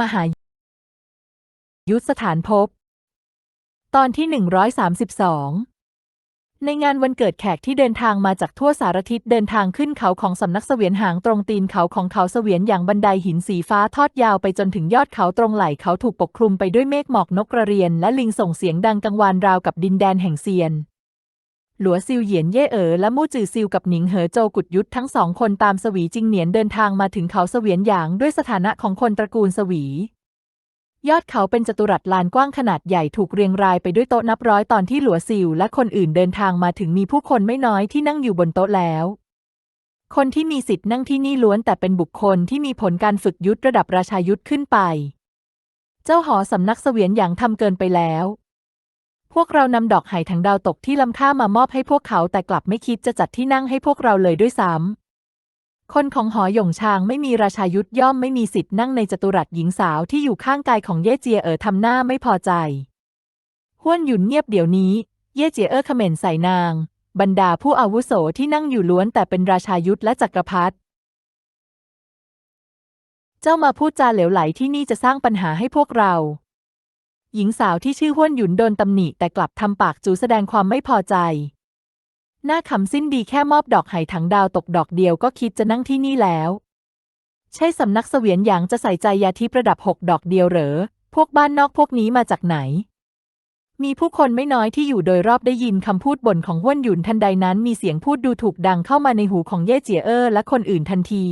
มหายุทธสถานภพตอนที่ 132 ในงานวันเกิดแขกที่เดินทางมาจากทั่วสารทิศเดินทางขึ้นเขาของสำนักเสวียนหางตรงตีนเขาของเขาเสวียนอย่างบันไดหินสีฟ้าทอดยาวไปจนถึงยอดเขาตรงไหล่เขาถูกปกคลุมไปด้วยเมฆหมอกนกกระเรียนและลิงส่งเสียงดังกังวานราวกับดินแดนแห่งเซียน หลัวซิวเหยียนเย่เอ๋อและมู่จือซิวกับหนิงเหอโจกุดยุทธทั้งสองคนตามสวีจิงเหนียนเดินทางมาถึงเขาเสวียนหยางด้วยสถานะของคนตระกูลสวี ยอดเขาเป็นจัตุรัสลานกว้างขนาดใหญ่ถูกเรียงรายไปด้วยโต๊ะนับร้อยตอนที่หลัวซิวและคนอื่นเดินทางมาถึงมีผู้คนไม่น้อยที่นั่งอยู่บนโต๊ะแล้ว คนที่มีสิทธิ์นั่งที่นี่ล้วนแต่เป็นบุคคลที่มีผลการฝึกยุทธระดับราชายุทธขึ้นไป เจ้าหอสำนักเสวียนหยางทำเกินไปแล้ว พวกเรานำดอกไห่ถังดาวตกที่ลำค่ามามอบให้พวกเขาแต่กลับไม่คิดจะจัดที่นั่งให้พวกเราเลยด้วยซ้ำคนของหอหยงชางไม่มีราชายุทธย่อมไม่มีสิทธิ์นั่งในจัตุรัสหญิงสาวที่อยู่ข้างกายของเย่เจียเอ๋อทำหน้าไม่พอใจห้วนหยุนเงียบเดี๋ยวนี้ เย่เจียเอ๋อเขม่นใส่นาง บรรดาผู้อาวุโสที่นั่งอยู่ล้วนแต่เป็นราชายุทธและจักรพรรดิเจ้ามาพูดจาเหลวไหลที่นี่จะสร้างปัญหาให้พวกเรา หญิงสาวที่ชื่อห้วนหยุนโดนตำหนิแต่กลับทำปากจูแสดงความไม่พอใจ หน้าขำสิ้นดีแค่มอบดอกไห่ถังดาวตกดอกเดียวก็คิดจะนั่งที่นี่แล้ว ใช่สำนักเสวียนหยางจะใส่ใจยาทิประดับหกดอกเดียวเหรอ พวกบ้านนอกพวกนี้มาจากไหน มีผู้คนไม่น้อยที่อยู่โดยรอบได้ยินคำพูดบ่นของห้วนหยุนทันใดนั้นมีเสียงพูดดูถูกดังเข้ามาในหูของเย่เจียเออและคนอื่นทันที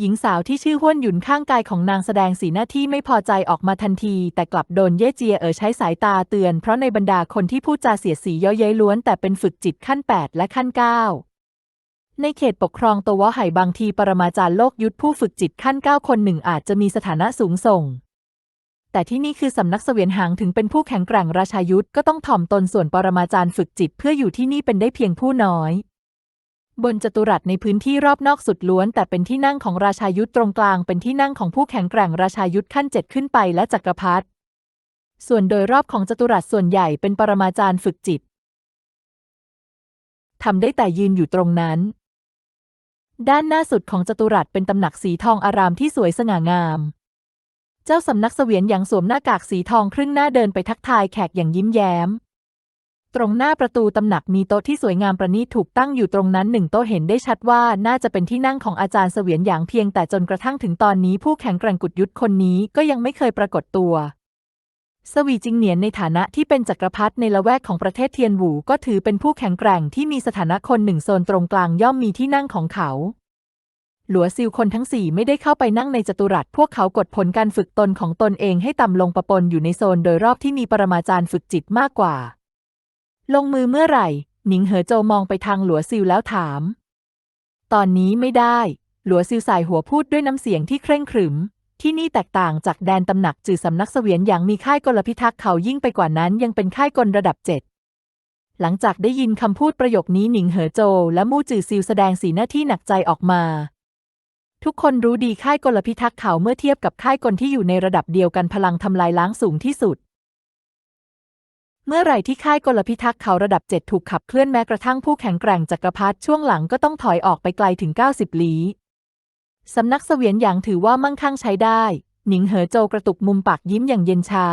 หญิงสาวที่ชื่อห้วนหยุนข้างกายของนางแสดงสีหน้าที่ไม่พอใจออกมาทันที แต่กลับโดนเย่เจียเอ๋อใช้สายตาเตือน เพราะในบรรดาคนที่พูดจาเสียดสีย่อเย้ยล้วนแต่เป็นฝึกจิตขั้น 8 และขั้น 9 ในเขตปกครองตัววะไห่บางทีปรมาจารย์โลกยุทธผู้ฝึกจิตขั้น 9 คนหนึ่งอาจจะมีสถานะสูงส่ง แต่ที่นี่คือสำนักเสวียนหางถึงเป็นผู้แข็งแกร่งราชายุทธก็ต้องถ่อมตนส่วนปรมาจารย์ฝึกจิตเพื่ออยู่ที่นี่เป็นได้เพียงผู้น้อย บนจัตุรัสในพื้นที่รอบนอกสุดล้วน แต่เป็นที่นั่งของราชายุทธตรงกลางเป็นที่นั่งของผู้แข็งแกร่งราชายุทธขั้นเจ็ดขึ้นไปและจักรพรรดิส่วนโดยรอบของจัตุรัสส่วนใหญ่เป็นปรมาจารย์ฝึกจิตทำได้แต่ยืนอยู่ตรงนั้น ด้านหน้าสุดของจัตุรัสเป็นตำหนักสีทองอารามที่สวยสง่างาม เจ้าสำนักเสวียนอย่างสวมหน้ากากสีทองครึ่งหน้าเดินไปทักทายแขกอย่างยิ้มแย้ม ตรงหน้าประตูตำหนักมีโต๊ะที่สวยงามประณีตถูกตั้งอยู่ตรงนั้นหนึ่งโต๊ะเห็นได้ชัดว่าน่าจะเป็นที่นั่งของอาจารย์เสวียนอย่างเพียงแต่จนกระทั่งถึงตอนนี้ผู้แข็งแกร่งกุดยุทธคนนี้ก็ยังไม่เคยปรากฏตัว สวีจิงเหนียนในฐานะที่เป็นจักรพรรดิในละแวกของประเทศเทียนหวูก็ถือเป็นผู้แข็งแกร่งที่มีสถานะคนหนึ่งโซนตรงกลางย่อมมีที่นั่งของเขาหลัวซิลคนทั้งสี่ไม่ได้เข้าไปนั่งในจัตุรัส พวกเขากดผลการฝึกตนของตนเองให้ต่ำลงประปนอยู่ในโซนโดยรอบที่มีปรมาจารย์ฝึกจิตมากกว่า ลงมือเมื่อไหร่ หนิงเหอโจมองไปทางหลัวซิลแล้วถาม ตอนนี้ไม่ได้ หลัวซิลสายหัวพูดด้วยน้ำเสียงที่เคร่งขรึม ที่นี่แตกต่างจากแดนตำหนักจือสำนักเสวียนอย่างมีค่ายกลพิทักษ์เขายิ่งไปกว่านั้นยังเป็นค่ายกลระดับเจ็ดหลังจากได้ยินคำพูดประโยคนี้หนิงเหอโจและมู่จือซิลแสดงสีหน้าที่หนักใจออกมา ทุกคนรู้ดีค่ายกลพิทักษ์เขาเมื่อเทียบกับค่ายกลที่อยู่ในระดับเดียวกันพลังทำลายล้างสูงที่สุด เมื่อไหร่ที่ค่ายกลพิทักษ์เขาระดับเจ็ดถูกขับเคลื่อนแม้กระทั่งผู้แข็งแกร่งจักรพรรดิช่วงหลังก็ต้องถอยออกไปไกลถึง 90 ลี้ สำนักเสวียนหยางถือว่ามั่งคั่งใช้ได้ หนิงเหอโจกระตุกมุมปากยิ้มอย่างเย็นชา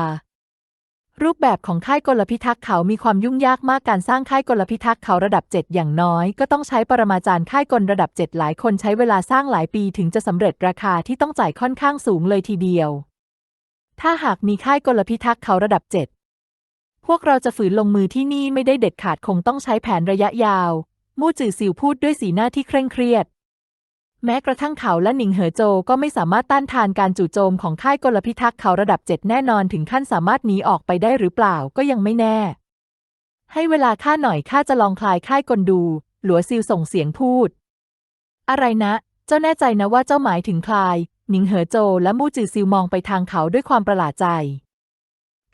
รูปแบบของค่ายกลพิทักษ์เขามีความยุ่งยากมากการสร้างค่ายกลพิทักษ์เขาระดับ 7 อย่างน้อย ก็ต้องใช้ปรมาจารย์ค่ายกลระดับ 7 หลายคนใช้เวลาสร้างหลายปีถึงจะสำเร็จราคาที่ต้องจ่ายค่อนข้างสูงเลยทีเดียว ถ้าหากมีค่ายกลพิทักษ์เขาระดับ 7 พวกเราจะฝืนลงมือที่นี่ไม่ได้เด็ดขาดคงต้องใช้แผนระยะยาว มู่จือซิวพูดด้วยสีหน้าที่เคร่งเครียด แม้กระทั่งเขาและหนิงเหอโจก็ไม่สามารถต้านทานการจู่โจมของค่ายกลพิทักษ์เขาระดับเจ็ดแน่นอนถึงขั้นสามารถหนีออกไปได้หรือเปล่าก็ยังไม่แน่ ให้เวลาข้าหน่อยข้าจะลองคลายค่ายกลดู หลัวซิลส่งเสียงพูด อะไรนะ เจ้าแน่ใจนะว่าเจ้าหมายถึงคลาย หนิงเหอโจและมู่จือซิลมองไปทางเขาด้วยความประหลาดใจ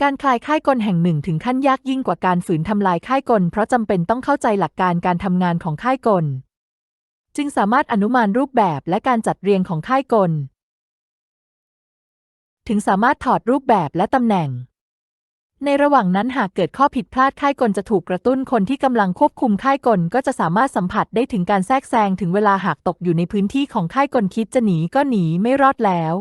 การคลายค่ายกลแห่งหนึ่งถึงขั้นยากยิ่งกว่าการฝืนทำลายค่ายกล เพราะจำเป็นต้องเข้าใจหลักการการทำงานของค่ายกล จึงสามารถอนุมานรูปแบบและการจัดเรียงของค่ายกล ถึงสามารถถอดรูปแบบและตำแหน่ง ในระหว่างนั้นหากเกิดข้อผิดพลาดค่ายกลจะถูกกระตุ้นคนที่กำลังควบคุมค่ายกลก็จะสามารถสัมผัสได้ถึงการแทรกแซงถึงเวลาหากตกอยู่ในพื้นที่ของค่ายกลคิดจะหนีก็หนีไม่รอดแล้ว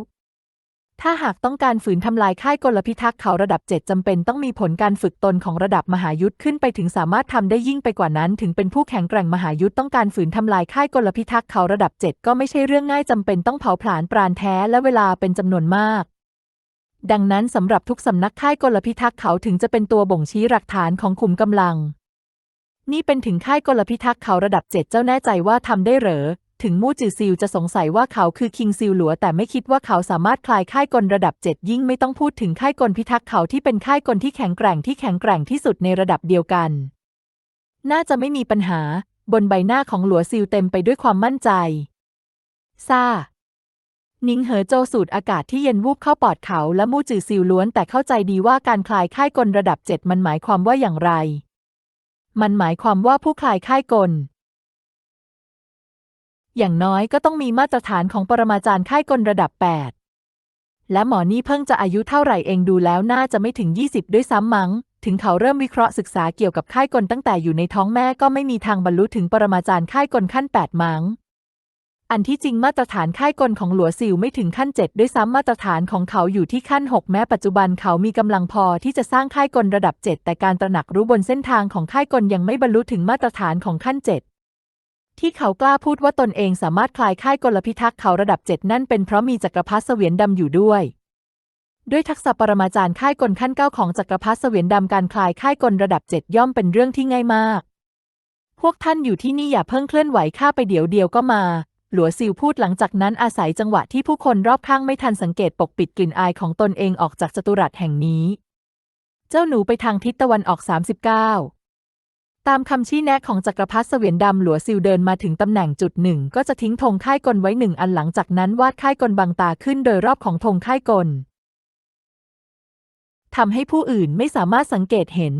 ถ้าหากต้องการฝืนทำลายค่ายกลพิทักษ์เขาระดับ 7จำเป็นต้องมีผลการฝึกตนของระดับมหายุทธขึ้นไปถึงสามารถทำได้ยิ่งไปกว่านั้น ถึงเป็นผู้แข็งแกร่งมหายุทธต้องการฝืนทำลายค่ายกลพิทักษ์เขาระดับ 7 ก็ไม่ใช่เรื่องง่ายจำเป็นต้องเผาผลาญปราณแท้และเวลาเป็นจำนวนมากดังนั้นสำหรับทุกสำนักค่ายกลพิทักษ์เขาถึงจะเป็นตัวบ่งชี้หลักฐานของขุมกำลัง นี่เป็นถึงค่ายกลพิทักษ์เขาระดับ7เจ้าแน่ใจว่าทำได้เหรอ ถึงมู่จือซิลจะสงสัยว่าเขาคือคิงซิลหลัวแต่ไม่คิดว่าเขาสามารถคลายค่ายกลระดับ7ยิ่งไม่ต้องพูดถึงค่ายกลพิทักษ์เขาที่เป็นค่ายกลที่แข็งแกร่งที่แข็งแกร่งที่สุดในระดับเดียวกัน น่าจะไม่มีปัญหา บนใบหน้าของหลัวซิลเต็มไปด้วยความมั่นใจซานิงเหอโจสูดอากาศที่เย็นวูบเข้าปอดเขาและมู่จือซิลล้วนแต่เข้าใจดีว่าการคลายค่ายกลระดับ7มันหมายความว่าอย่างไร มันหมายความว่าผู้คลายค่ายกล อย่างน้อยก็ต้องมีมาตรฐานของปรมาจารย์ค่ายกลระดับ 8 และหมอนี่เพิ่งจะอายุเท่าไหร่เองดูแล้วน่าจะไม่ถึง 20 ด้วยซ้ำมั้ง ถึงเขาเริ่มวิเคราะห์ศึกษาเกี่ยวกับค่ายกลตั้งแต่อยู่ในท้องแม่ก็ไม่มีทางบรรลุถึงปรมาจารย์ค่ายกลขั้น 8 มั้ง อันที่จริงมาตรฐานค่ายกลของหลัวซิลไม่ถึงขั้น 7 ด้วยซ้ำมาตรฐานของเขาอยู่ที่ขั้น 6 แม้ปัจจุบันเขามีกำลังพอที่จะสร้างค่ายกลระดับ 7 แต่การตระหนักรู้บนเส้นทางของค่ายกลยังไม่บรรลุถึงมาตรฐานของขั้น 7 ที่เขากล้าพูดว่าตนเองสามารถคลายค่ายกลพิทักษ์เขาระดับ7นั่นเป็นเพราะมีจักรพรรดิเสวียนดำอยู่ด้วย ด้วยทักษะปรมาจารย์ค่ายกลขั้นเก้าของจักรพรรดิเสวียนดำการคลายค่ายกลระดับ7ย่อมเป็นเรื่องที่ง่ายมาก พวกท่านอยู่ที่นี่อย่าเพิ่งเคลื่อนไหวข้าไปเดี๋ยวเดียวก็มา หลัวซิลพูดหลังจากนั้นอาศัยจังหวะที่ผู้คนรอบข้างไม่ทันสังเกตปกปิดกลิ่นอายของตนเองออกจากจัตุรัสแห่งนี้ เจ้าหนูไปทางทิศตะวันออก39 ตามคำชี้แนะของจักรพรรดิเสวียนดำหลัวซิลเดินมาถึงตำแหน่งจุดหนึ่ง ก็จะทิ้งธงค่ายกลไว้หนึ่งอันหลังจากนั้นวาดค่ายกลบังตาขึ้นโดยรอบของธงค่ายกลทำให้ผู้อื่นไม่สามารถสังเกตเห็น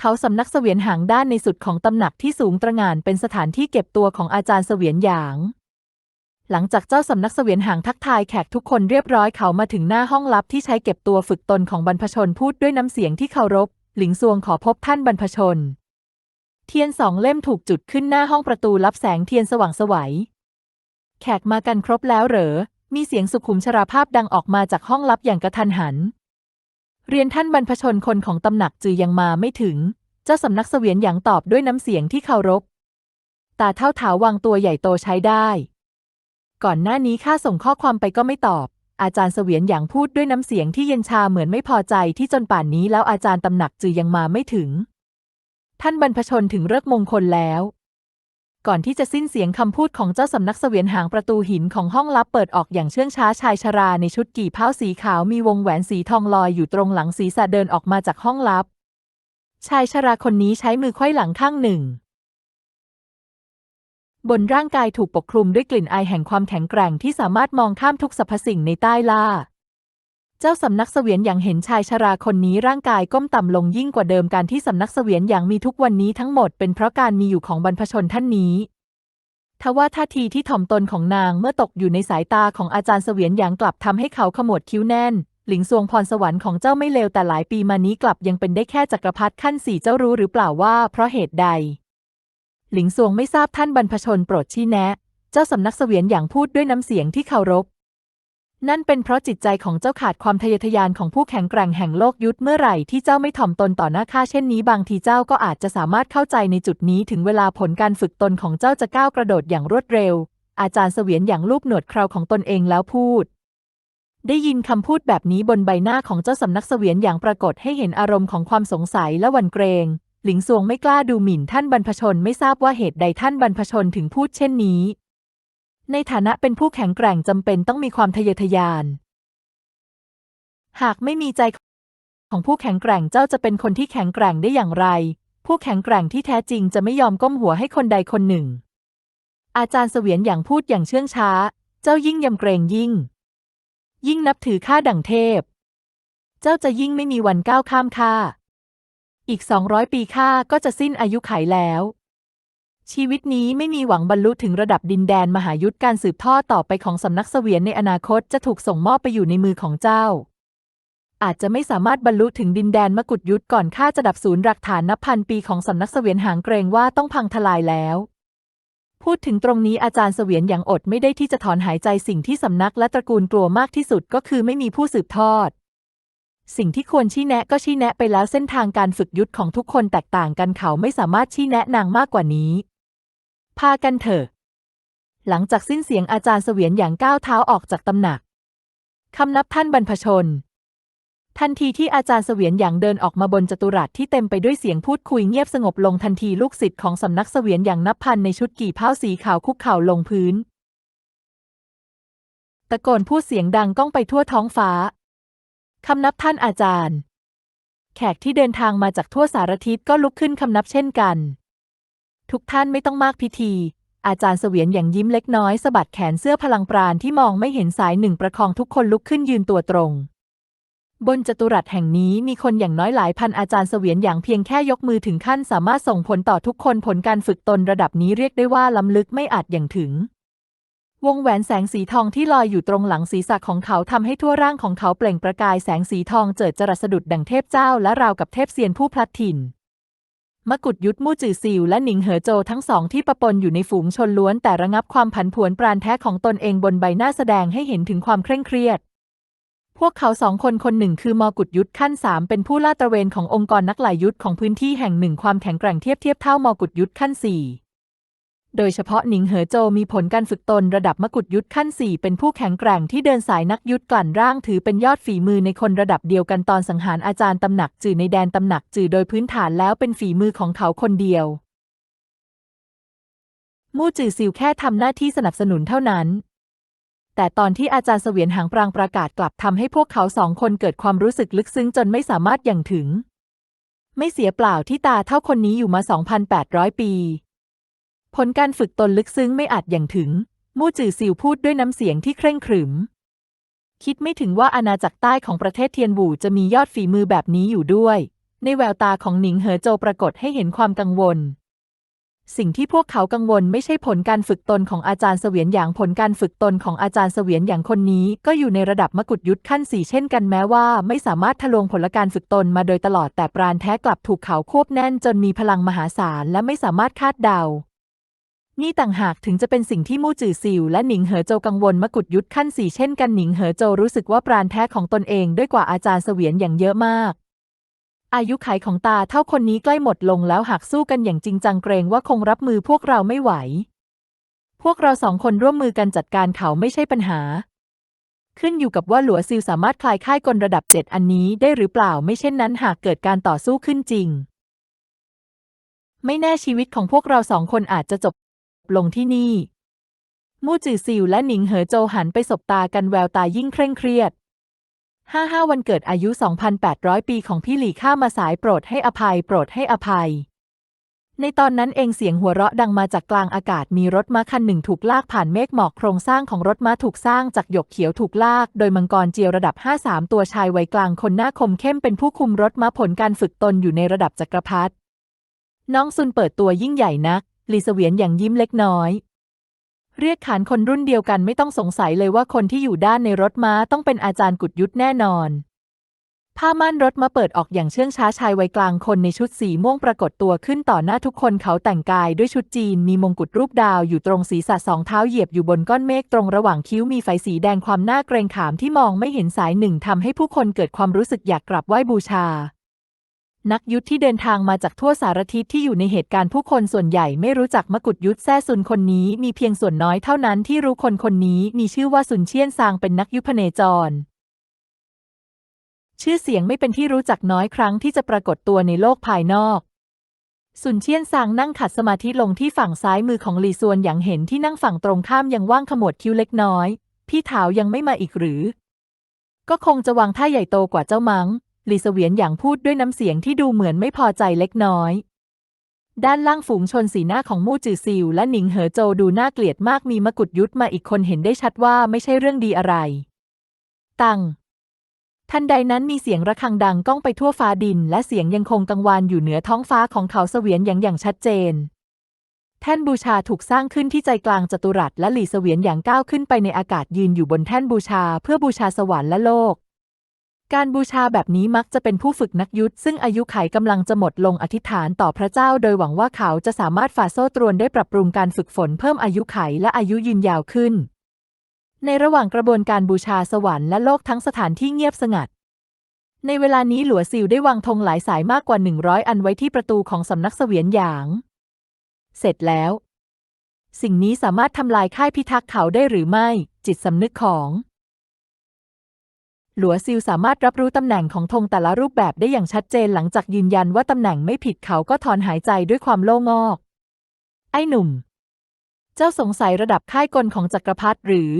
เขาสำนักเสวียนหางด้านในสุดของตำหนักที่สูงตระงานเป็นสถานที่เก็บตัวของอาจารย์เสวียนหยาง หลังจากเจ้าสำนักเสวียนหางทักทายแขกทุกคนเรียบร้อยเขามาถึงหน้าห้องลับที่ใช้เก็บตัวฝึกตนของบรรพชนพูดด้วยน้ำเสียงที่เคารพหลิงซวงขอพบท่านบรรพชน เทียนสองเล่มถูกจุดขึ้นหน้าห้องประตูรับแสงเทียนสว่างสวัย แขกมากันครบแล้วเหรอ มีเสียงสุขุมชราภาพดังออกมาจากห้องลับอย่างกระทันหัน เรียนท่านบรรพชนคนของตำหนักจือยังมาไม่ถึง เจ้าสำนักเสวียนหยางตอบด้วยน้ำเสียงที่เคารพ ตาเท่าถาวางตัวใหญ่โตใช้ได้ ก่อนหน้านี้ข้าส่งข้อความไปก็ไม่ตอบ อาจารย์เสวียนหยางพูดด้วยน้ำเสียงที่เย็นชาเหมือนไม่พอใจที่จนป่านนี้แล้วอาจารย์ตำหนักจือยังมาไม่ถึง ท่านบรรพชนถึงเลิกมงคลแล้ว ก่อนที่จะสิ้นเสียงคำพูดของเจ้าสำนักเสวียนหางประตูหินของห้องลับเปิดออกอย่างเชื่องช้าชายชราในชุดกี่เผ้าสีขาวมีวงแหวนสีทองลอยอยู่ตรงหลังศีรษะเดินออกมาจากห้องลับ ชายชราคนนี้ใช้มือไขว้หลังข้างหนึ่ง บนร่างกายถูกปกคลุมด้วยกลิ่นอายแห่งความแข็งแกร่งที่สามารถมองข้ามทุกสรรพสิ่งในใต้ล่า เจ้าสำนักเสวียนอย่างเห็นชายชราคนนี้ร่างกายก้มต่ำลงยิ่งกว่าเดิมการที่สำนักเสวียนอย่างมีทุกวันนี้ทั้งหมดเป็นเพราะการมีอยู่ของบรรพชนท่านนี้ทว่าท่าทีที่ถ่อมตนของนางเมื่อตกอยู่ในสายตาของอาจารย์เสวียนอย่างกลับทำให้เขาขมวดคิ้วแน่น หลิงซวงพรสวรรค์ของเจ้าไม่เลวแต่หลายปีมานี้กลับยังเป็นได้แค่จักรพรรดิขั้นสี่เจ้ารู้หรือเปล่าว่าเพราะเหตุใด หลิงซวงไม่ทราบท่านบรรพชนโปรดชี้แนะ เจ้าสำนักเสวียนอย่างพูดด้วยน้ำเสียงที่เคารพ นั่นเป็นเพราะจิตใจของเจ้าขาดความทะเยอทะยานของผู้แข็งแกร่งแห่งโลกยุทธเมื่อไหร่ที่เจ้าไม่ถ่อมตนต่อหน้าข้าเช่นนี้บางทีเจ้าก็อาจจะสามารถเข้าใจในจุดนี้ถึงเวลาผลการฝึกตนของเจ้าจะก้าวกระโดดอย่างรวดเร็ว อาจารย์เสวียนอย่างลูบหนวดคราวของตนเองแล้วพูด ได้ยินคำพูดแบบนี้บนใบหน้าของเจ้าสำนักเสวียนอย่างปรากฏให้เห็นอารมณ์ของความสงสัยและหวั่นเกรง หลิงซวงไม่กล้าดูหมิ่นท่านบรรพชนไม่ทราบว่าเหตุใดท่านบรรพชนถึงพูดเช่นนี้ ในฐานะเป็นผู้แข็งแกร่งจำเป็นต้องมีความทะเยอทะยาน หากไม่มีใจของผู้แข็งแกร่งเจ้าจะเป็นคนที่แข็งแกร่งได้อย่างไร ผู้แข็งแกร่งที่แท้จริงจะไม่ยอมก้มหัวให้คนใดคนหนึ่ง อาจารย์เสวียนอย่างพูดอย่างเชื่องช้า เจ้ายิ่งยำเกรงยิ่ง ยิ่งนับถือข้าดั่งเทพ เจ้าจะยิ่งไม่มีวันก้าวข้ามข้าอีกสองร้อยปีข้าก็จะสิ้นอายุไขแล้ว ชีวิตนี้ไม่มีหวังบรรลุถึงระดับดินแดนมหายุทธการสืบทอดต่อไปของสำนักเสวียนในอนาคตจะถูกส่งมอบไปอยู่ในมือของเจ้า อาจจะไม่สามารถบรรลุถึงดินแดนมกุฎยุทธก่อนข้าจะดับศูนย์หลักฐานนับพันปีของสำนักเสวียนหางเกรงว่าต้องพังทลายแล้ว พูดถึงตรงนี้อาจารย์เสวียนอย่างอดไม่ได้ที่จะถอนหายใจสิ่งที่สำนักและตระกูลกลัวมากที่สุดก็คือไม่มีผู้สืบทอด สิ่งที่ควรชี้แนะก็ชี้แนะไปแล้วเส้นทางการฝึกยุทธของทุกคนแตกต่างกันเขาไม่สามารถชี้แนะนางมากกว่านี้ พากันเถอะ หลังจากสิ้นเสียงอาจารย์เสวียนอย่างก้าวเท้าออกจากตำหนัก คำนับท่านบรรพชน ทันทีที่อาจารย์เสวียนอย่างเดินออกมาบนจัตุรัสที่เต็มไปด้วยเสียงพูดคุยเงียบสงบลงทันทีลูกศิษย์ของสำนักเสวียนอย่างนับพันในชุดกี่เผ้าสีขาวคุกเข่าลงพื้น ตะโกนพูดเสียงดังก้องไปทั่วท้องฟ้า คำนับท่านอาจารย์ แขกที่เดินทางมาจากทั่วสารทิศก็ลุกขึ้นคำนับเช่นกัน ทุกท่านไม่ต้องมากพิธี อาจารย์เสวียนอย่างยิ้มเล็กน้อยสะบัดแขนเสื้อพลังปราณที่มองไม่เห็นสายหนึ่งประคองทุกคนลุกขึ้นยืนตัวตรง บนจัตุรัสแห่งนี้มีคนอย่างน้อยหลายพันอาจารย์เสวียนอย่างเพียงแค่ยกมือถึงขั้นสามารถส่งผลต่อทุกคนผลการฝึกตนระดับนี้เรียกได้ว่าล้ำลึกไม่อาจอย่างถึงวงแหวนแสงสีทองที่ลอยอยู่ตรงหลังศีรษะของเขาทำให้ทั่วร่างของเขาเปล่งประกายแสงสีทองเจิดจรัสดุดดังเทพเจ้าและราวกับเทพเซียนผู้พลัดถิ่น มกุฎยุทธมู่จือซิวและหนิงเหอโจทั้งสองที่ประปนอยู่ในฝูงชนล้วนแต่ระงับความผันผวนปราณแท้ของตนเองบนใบหน้าแสดงให้เห็นถึงความเคร่งเครียด พวกเขาสองคนคนหนึ่งคือมกุฎยุทธขั้นสามเป็นผู้ลาดตระเวนขององค์กรนักหลายยุทธของพื้นที่แห่งหนึ่งความแข็งแกร่งเทียบเทียบเท่ามกุฎยุทธขั้นสี่ โดยเฉพาะหนิงเหอโจมีผลการฝึกตนระดับมกุฎยุทธขั้นสี่เป็นผู้แข็งแกร่งที่เดินสายนักยุทธกลั่นร่างถือเป็นยอดฝีมือในคนระดับเดียวกันตอนสังหารอาจารย์ตำหนักจื่อในแดนตำหนักจื่อโดยพื้นฐานแล้วเป็นฝีมือของเขาคนเดียว มู่จื่อซิวแค่ทำหน้าที่สนับสนุนเท่านั้น แต่ตอนที่อาจารย์เสวียนหางปรางประกาศกลับทำให้พวกเขาสองคนเกิดความรู้สึกลึกซึ้งจนไม่สามารถยังถึง ไม่เสียเปล่าที่ตาเท่าคนนี้อยู่มา 2,800 ปี ผลการฝึกตนลึกซึ้งไม่อาจอย่างถึง มู่จื่อซิวพูดด้วยน้ำเสียงที่เคร่งขรึม คิดไม่ถึงว่าอาณาจักรใต้ของประเทศเทียนหูจะมียอดฝีมือแบบนี้อยู่ด้วย ในแววตาของหนิงเหอโจปรากฏให้เห็นความกังวล สิ่งที่พวกเขากังวลไม่ใช่ผลการฝึกตนของอาจารย์เสวียนอย่างผลการฝึกตนของอาจารย์เสวียนอย่างคนนี้ ก็อยู่ในระดับมกุฎยุทธขั้นสี่เช่นกันแม้ว่า ไม่สามารถทะลวงผลการฝึกตนมาโดยตลอดแต่ปราณแท้กลับถูกเขาควบแน่นจนมีพลังมหาศาลและไม่สามารถคาดเดา นี่ต่างหากถึงจะเป็นสิ่งที่มู่จือซิวและหนิงเหอโจกังวลมกุฎยุทธขั้นสี่เช่นกันหนิงเหอโจรู้สึกว่าปราณแท้ของตนเองด้วยกว่าอาจารย์เสวียนอย่างเยอะมาก อายุขัยของตาเท่าคนนี้ใกล้หมดลงแล้วหากสู้กันอย่างจริงจังเกรงว่าคงรับมือพวกเราไม่ไหว พวกเราสองคนร่วมมือกันจัดการเขาไม่ใช่ปัญหา ขึ้นอยู่กับว่าหลัวซิลสามารถคลายค่ายกลระดับเจ็ดอันนี้ได้หรือเปล่าไม่เช่นนั้นหากเกิดการต่อสู้ขึ้นจริงไม่แน่ชีวิตของพวกเราสองคนอาจจะจบ ลงที่นี่ มู่จือซิวและหนิงเหอโจหันไปสบตากันแววตายิ่งเคร่งเครียดห้าห้าวันเกิดอายุ 2,800 ปีของพี่หลี่ข้ามาสายโปรดให้อภัย โปรดให้อภัย ในตอนนั้นเองเสียงหัวเราะดังมาจากกลางอากาศมีรถม้าคันหนึ่งถูกลากผ่านเมฆหมอกโครงสร้างของรถม้าถูกสร้างจากหยกเขียวถูกลาก โดยมังกรเจียวระดับ 53 ตัวชายวัยกลางคนหน้าคมเข้มเป็นผู้คุมรถม้าผลการฝึกตนอยู่ในระดับจักรพรรดิน้องซุนเปิดตัวยิ่งใหญ่นัก ลีเสวียนอย่างยิ้มเล็กน้อย เรียกขานคนรุ่นเดียวกันไม่ต้องสงสัยเลยว่าคนที่อยู่ด้านในรถม้าต้องเป็นอาจารย์กุดยุทธแน่นอน ผ้าม่านรถมาเปิดออกอย่างเชื่องช้าชายวัยกลางคนในชุดสีม่วงปรากฏตัวขึ้นต่อหน้าทุกคนเขาแต่งกายด้วยชุดจีนมีมงกุฎรูปดาวอยู่ตรงศีรษะสองเท้าเหยียบอยู่บนก้อนเมฆตรงระหว่างคิ้วมีไฟสีแดงความน่าเกรงขามที่มองไม่เห็นสายหนึ่งทำให้ผู้คนเกิดความรู้สึกอยากกราบไหว้บูชา นักยุทธที่เดินทางมาจากทั่วสารทิศที่อยู่ในเหตุการณ์ผู้คนส่วนใหญ่ไม่รู้จักมกุฎยุทธแซ่ซุนคนนี้มีเพียงส่วนน้อยเท่านั้นที่รู้คนคนนี้มีชื่อว่าซุนเชียนซางเป็นนักยุทธพเนจร ชื่อเสียงไม่เป็นที่รู้จักน้อยครั้งที่จะปรากฏตัวในโลกภายนอกสุนเชียนซางนั่งขัดสมาธิลงที่ฝั่งซ้ายมือของหลีซวนอย่างเห็นที่นั่งฝั่งตรงข้ามยังว่างขมวดคิ้วเล็กน้อย พี่ถาวยังไม่มาอีกหรือ ก็คงจะวางท่าใหญ่โตกว่าเจ้ามัง้ง หลีเสวียนอย่างพูดด้วยน้ำเสียงที่ดูเหมือนไม่พอใจเล็กน้อย ด้านล่างฝูงชนสีหน้าของมู่จือซิวและหนิงเหอโจดูน่าเกลียดมากมีมกุฎยุทธมาอีกคนเห็นได้ชัดว่าไม่ใช่เรื่องดีอะไร ตังทันใดนั้นมีเสียงระฆังดังก้องไปทั่วฟ้าดิน และเสียงยังคงกังวานอยู่เหนือท้องฟ้าของเขาเสวียนอย่างอย่างชัดเจน แท่นบูชาถูกสร้างขึ้นที่ใจกลางจัตุรัสและหลี่เสวียนอย่างก้าวขึ้นไปในอากาศยืนอยู่บนแท่นบูชาเพื่อบูชาสวรรค์และโลก การบูชาแบบนี้มักจะเป็นผู้ฝึกนักยุทธซึ่งอายุไขกำลังจะหมดลงอธิษฐานต่อพระเจ้า โดยหวังว่าเขาจะสามารถฝ่าโซ่ตรวนได้ปรับปรุงการฝึกฝนเพิ่มอายุไขและอายุยืนยาวขึ้น ในระหว่างกระบวนการบูชาสวรรค์และโลกทั้งสถานที่เงียบสงัด ในเวลานี้หลัวซิวได้วางธงหลายสายมากกว่า 100 อันไว้ที่ประตูของสำนักเสวียนหยาง เสร็จแล้ว สิ่งนี้สามารถทำลายค่ายพิทักษ์เขาได้หรือไม่ จิตสำนึกของ หลัวซิลสามารถรับรู้ตำแหน่งของธงแต่ละรูปแบบได้อย่างชัดเจนหลังจากยืนยันว่าตำแหน่งไม่ผิดเขาก็ถอนหายใจด้วยความโล่งอก ไอ้หนุ่ม เจ้าสงสัยระดับค่ายกลของจักรพรรดิหรือ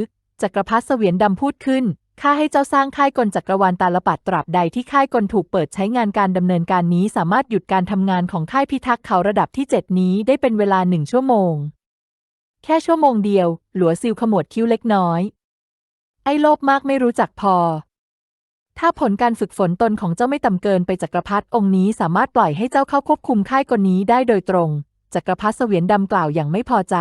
จักรพรรดิเสวียนดำพูดขึ้นข้าให้เจ้าสร้างค่ายกลจักรวาลตาลปัดตราบใดที่ค่ายกลถูกเปิดใช้งานการดำเนินการนี้สามารถหยุดการทำงานของค่ายพิทักษ์เขาระดับที่ 7 นี้ได้เป็นเวลาหนึ่งชั่วโมง แค่ชั่วโมงเดียว หลัวซิลขมวดคิ้วเล็กน้อย ไอ้โลภมากไม่รู้จักพอ ถ้าผลการฝึกฝนตนของเจ้าไม่ต่ำเกินไปจักรพรรดิองค์นี้สามารถปล่อยให้เจ้าเข้าควบคุมค่ายกลนี้ได้โดยตรง จักรพรรดิเสวียนดำกล่าวอย่างไม่พอใจ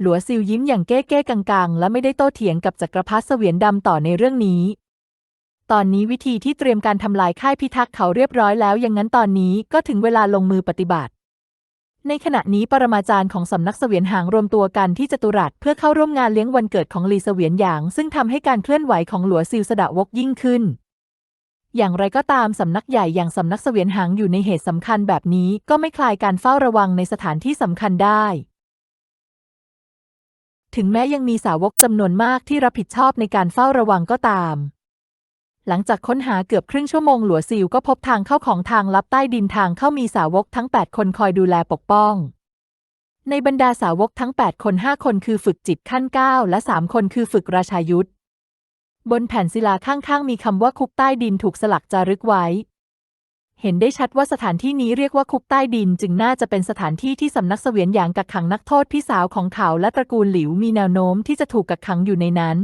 หลัวซิวยิ้มอย่างเก้เก้กังๆ และไม่ได้โต้เถียงกับจักรพรรดิเสวียนดำต่อในเรื่องนี้ ตอนนี้วิธีที่เตรียมการทำลายค่ายพิทักษ์เขาเรียบร้อยแล้วอย่างนั้นตอนนี้ก็ถึงเวลาลงมือปฏิบัติ ในขณะนี้ปรมาจารย์ของสำนักเสวียนหางรวมตัวกันที่จตุรัสเพื่อเข้าร่วมงานเลี้ยงวันเกิดของลีเสวียนหยาง ซึ่งทำให้การเคลื่อนไหวของหลัวซิลสดะวกยิ่งขึ้น อย่างไรก็ตามสำนักใหญ่อย่างสำนักเสวียนหางอยู่ในเหตุสำคัญแบบนี้ก็ไม่คลายการเฝ้าระวังในสถานที่สำคัญได้ ถึงแม้ยังมีสาวกจำนวนมากที่รับผิดชอบในการเฝ้าระวังก็ตาม หลังจากค้นหาเกือบครึ่งชั่วโมงหลัวซิลก็พบทางเข้าของทางลับใต้ดินทางเข้ามีสาวกทั้ง 8 คนคอยดูแลปกป้อง ในบรรดาสาวกทั้ง 8 คน 5 คนคือฝึกจิตขั้น 9 และ 3 คนคือฝึกราชายุทธบนแผ่นศิลาข้างๆ มีคำว่าคุกใต้ดินถูกสลักจารึกไว้ เห็นได้ชัดว่าสถานที่นี้เรียกว่าคุกใต้ดินจึงน่าจะเป็นสถานที่ที่สำนักเสวียนหยางกักขังนักโทษพี่สาวของเขาและตระกูลหลิวมีแนวโน้มที่จะถูกกักขังอยู่ในนั้น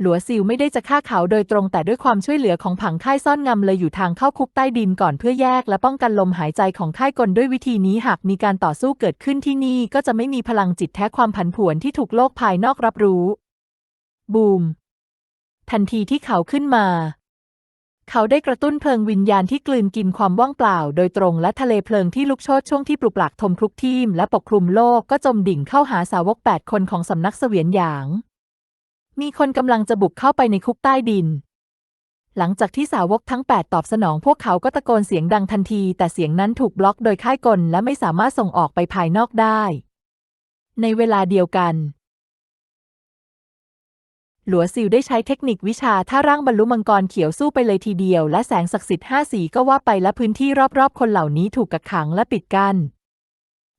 หลัวซิวไม่ได้จะฆ่าเขาโดยตรงแต่ด้วยความช่วยเหลือของผังค่ายซ่อนงำเลยอยู่ทางเข้าคุกใต้ดินก่อนเพื่อแยกและป้องกันลมหายใจของค่ายกลด้วยวิธีนี้หากมีการต่อสู้เกิดขึ้นที่นี่ก็จะไม่มีพลังจิตแท้ความผันผวนที่ถูกโลกภายนอกรับรู้ บูม ทันทีที่เขาขึ้นมา เขาได้กระตุ้นเพลิงวิญญาณที่กลืนกินความว่างเปล่า โดยตรงและทะเลเพลิงที่ลุกโชนช่วงที่ปลุกปลักทมคลุกทีมและปกคลุมโลกก็จมดิ่งเข้าหาสาวก8คนของสำนักเสวียนหยาง มีคนกำลังจะบุกเข้าไปในคุกใต้ดิน หลังจากที่สาวกทั้ง 8 ตอบสนองพวกเขาก็ตะโกนเสียงดังทันที แต่เสียงนั้นถูกบล็อกโดยค่ายกลและไม่สามารถส่งออกไปภายนอกได้ ในเวลาเดียวกัน หลัวซิลได้ใช้เทคนิควิชาท่าร่างบรรลุมังกรเขียวสู้ไปเลยทีเดียว และแสงศักดิ์สิทธิ์ห้าสีก็ว่าไปและพื้นที่รอบๆ คนเหล่านี้ถูกกักขังและปิดกัน้น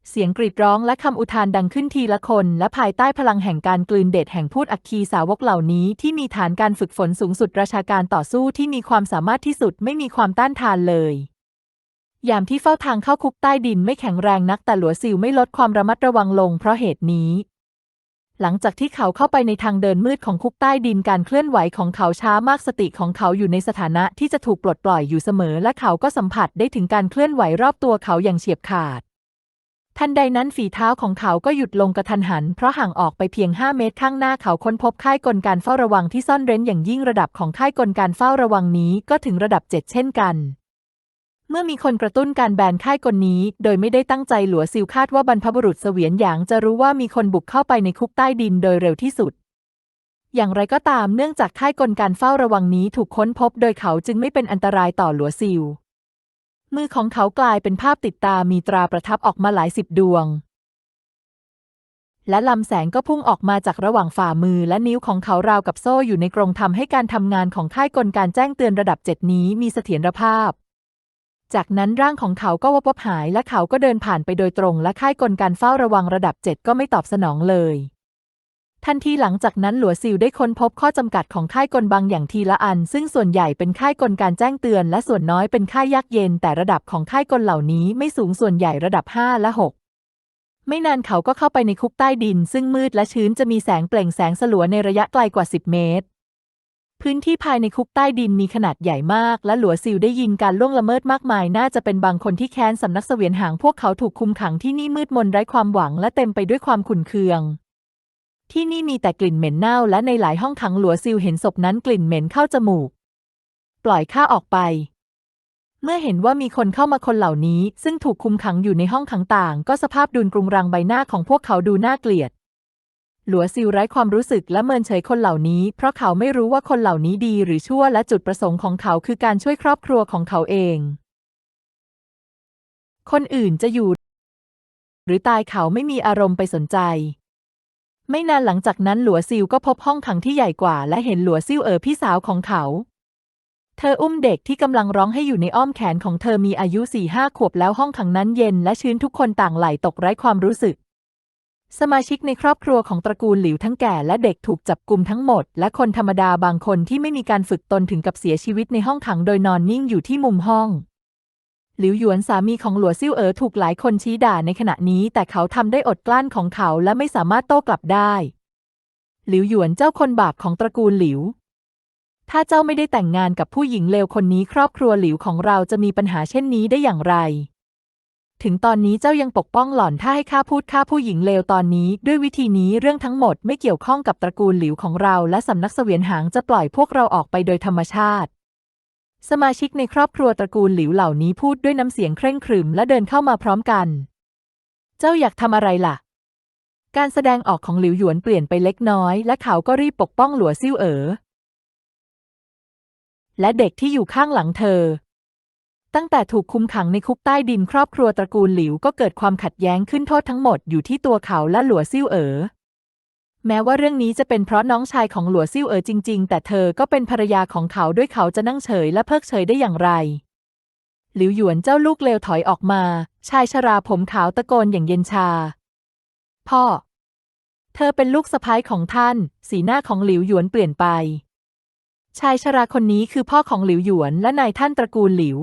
เสียงกรีดร้องและคำอุทานดังขึ้นทีละคน และภายใต้พลังแห่งการกลืนเดชแห่งพูดอัคคีสาวกเหล่านี้ที่มีฐานการฝึกฝนสูงสุดราชาการต่อสู้ที่มีความสามารถที่สุดไม่มีความต้านทานเลย ยามที่เฝ้าทางเข้าคุกใต้ดินไม่แข็งแรงนักแต่หลัวซิลไม่ลดความระมัดระวังลงเพราะเหตุนี้ หลังจากที่เขาเข้าไปในทางเดินมืดของคุกใต้ดินการเคลื่อนไหวของเขาช้ามากสติของเขาอยู่ในสถานะที่จะถูกปลดปล่อยอยู่เสมอ และเขาก็สัมผัสได้ถึงการเคลื่อนไหวรอบตัวเขาอย่างเฉียบขาด ทันใดนั้นฝีเท้าของเขาก็หยุดลงกระทันหัน เพราะห่างออกไปเพียง 5 เมตรข้างหน้าเขาค้นพบค่ายกลการเฝ้าระวังที่ซ่อนเร้นอย่างยิ่งระดับของค่ายกลการเฝ้าระวังนี้ก็ถึงระดับ 7 เช่นกัน เมื่อมีคนกระตุ้นการแบนค่ายกลนี้ โดยไม่ได้ตั้งใจหลัวซิลคาดว่าบรรพบุรุษเสวียนหยางจะรู้ว่ามีคนบุกเข้าไปในคุกใต้ดินโดยเร็วที่สุดอย่างไรก็ตามเนื่องจากค่ายกลการเฝ้าระวังนี้ถูกค้นพบโดยเขาจึงไม่เป็นอันตรายต่อหลัวซิล มือของเขากลายเป็นภาพติดตามีตราประทับออกมาหลายสิบดวง และลำแสงก็พุ่งออกมาจากระหว่างฝ่ามือและนิ้วของเขาราวกับโซ่อยู่ในกรงทำให้การทำงานของค่ายกลการแจ้งเตือนระดับเจ็ดนี้มีเสถียรภาพ จากนั้นร่างของเขาก็วับวับหายและเขาก็เดินผ่านไปโดยตรงและค่ายกลการเฝ้าระวังระดับเจ็ดก็ไม่ตอบสนองเลย ทันทีหลังจากนั้นหลัวซิลได้ค้นพบข้อจำกัดของค่ายกลบางอย่างทีละอัน ซึ่งส่วนใหญ่เป็นค่ายกลการแจ้งเตือน และส่วนน้อยเป็นค่ายยากเย็น แต่ระดับของค่ายกลเหล่านี้ไม่สูงส่วนใหญ่ระดับ 5 และ 6ไม่นานเขาก็เข้าไปในคุกใต้ดิน ซึ่งมืดและชื้นจะมีแสงเปล่งแสงสลัวในระยะไกลกว่า 10 เมตร พื้นที่ภายในคุกใต้ดินมีขนาดใหญ่มาก และหลัวซิลได้ยินการล่วงละเมิดมากมาย น่าจะเป็นบางคนที่แค้นสำนักเสวียนหางพวกเขาถูกคุมขังที่นี่มืดมนไร้ความหวังและเต็มไปด้วยความขุ่นเคือง ที่นี่มีแต่กลิ่นเหม็นเน่าและในหลายห้องขังหลัวซิลเห็นศพนั้นกลิ่นเหม็นเข้าจมูก ปล่อยข้าออกไป เมื่อเห็นว่ามีคนเข้ามาคนเหล่านี้ ซึ่งถูกคุมขังอยู่ในห้องขังต่าง ก็สภาพดุนกรุงรังใบหน้าของพวกเขาดูน่าเกลียด หลัวซิวไร้ความรู้สึกและเมินเฉยคนเหล่านี้ เพราะเขาไม่รู้ว่าคนเหล่านี้ดีหรือชั่วและจุดประสงค์ของเขาคือการช่วยครอบครัวของเขาเอง คนอื่นจะอยู่ หรือตายเขาไม่มีอารมณ์ไปสนใจ ไม่นานหลังจากนั้นหลัวซิวก็พบห้องขังที่ใหญ่กว่า และเห็นหลัวซิวเอ๋อพี่สาวของเขา เธออุ้มเด็กที่กำลังร้องให้อยู่ในอ้อมแขนของเธอมีอายุสี่ห้าขวบแล้วห้องขังนั้นเย็นและชื้นทุกคนต่างไหลตกไร้ความรู้สึก สมาชิกในครอบครัวของตระกูลหลิวทั้งแก่และเด็กถูกจับกลุ่มทั้งหมด และคนธรรมดาบางคนที่ไม่มีการฝึกตนถึงกับเสียชีวิตในห้องขังโดยนอนนิ่งอยู่ที่มุมห้อง หลิวหยวนสามีของหลัวซิ่วเอ๋อถูกหลายคนชี้ด่าในขณะนี้ แต่เขาทำได้อดกลั้นของเขาและไม่สามารถโต้กลับได้ หลิวหยวนเจ้าคนบาปของตระกูลหลิว ถ้าเจ้าไม่ได้แต่งงานกับผู้หญิงเลวคนนี้ ครอบครัวหลิวของเราจะมีปัญหาเช่นนี้ได้อย่างไร ถึงตอนนี้เจ้ายังปกป้องหล่อนถ้าให้ข้าพูดฆ่าผู้หญิงเลวตอนนี้ ด้วยวิธีนี้เรื่องทั้งหมดไม่เกี่ยวข้องกับตระกูลหลิวของเรา และสำนักเสวียนหางจะปล่อยพวกเราออกไปโดยธรรมชาติ สมาชิกในครอบครัวตระกูลหลิวเหล่านี้พูดด้วยน้ำเสียงเคร่งครึมและเดินเข้ามาพร้อมกัน เจ้าอยากทำอะไรล่ะ การแสดงออกของหลิวหยวนเปลี่ยนไปเล็กน้อย และเขาก็รีบปกป้องหลัวซิ่วเอ๋อ และเด็กที่อยู่ข้างหลังเธอ ตั้งแต่ถูกคุมขังในคุกใต้ดินครอบครัวตระกูลหลิวก็เกิดความขัดแย้งขึ้นโทษทั้งหมดอยู่ที่ตัวเขาและหลัวซิ่วเอ๋อ แม้ว่าเรื่องนี้จะเป็นเพราะน้องชายของหลัวซิ่วเอ๋อจริง ๆ แต่เธอก็เป็นภรรยาของเขาด้วยเขาจะนั่งเฉยและเพิกเฉยได้อย่างไร หลิวหยวนเจ้าลูกเลวถอยออกมา ชายชราผมขาวตะโกนอย่างเย็นชา พ่อ เธอเป็นลูกสะพ้ายของท่าน สีหน้าของหลิวหยวนเปลี่ยนไป ชายชราคนนี้คือพ่อของหลิวหยวนและนายท่านตระกูลหลิว